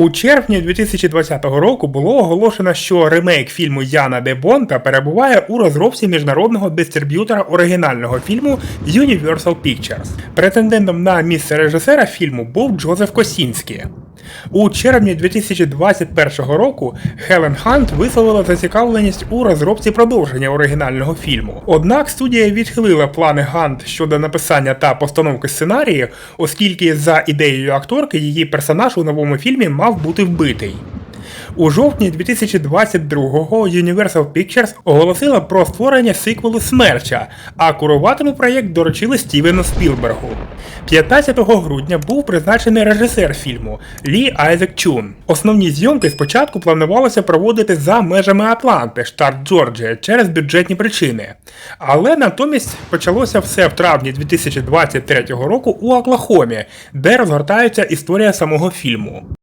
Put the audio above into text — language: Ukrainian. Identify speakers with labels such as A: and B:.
A: У червні 2020 року було оголошено, що ремейк фільму Яна де Бонта перебуває у розробці міжнародного дистриб'ютора оригінального фільму Universal Pictures. Претендентом на місце режисера фільму був Джозеф Косінський. У червні 2021 року Хелен Хант висловила зацікавленість у розробці продовження оригінального фільму. Однак студія відхилила плани Гант щодо написання та постановки сценарію, оскільки за ідеєю акторки її персонаж у новому фільмі мав бути вбитий. У жовтні 2022-го Universal Pictures оголосила про створення сиквелу Смерча, а куруватиму проєкт доручили Стівену Спілбергу. 15 грудня був призначений режисер фільму Лі Айзек Чун. Основні зйомки спочатку планувалося проводити за межами Атланти, штат Джорджія, через бюджетні причини. Але натомість почалося все в травні 2023 року у Оклахомі, де розгортається історія самого фільму.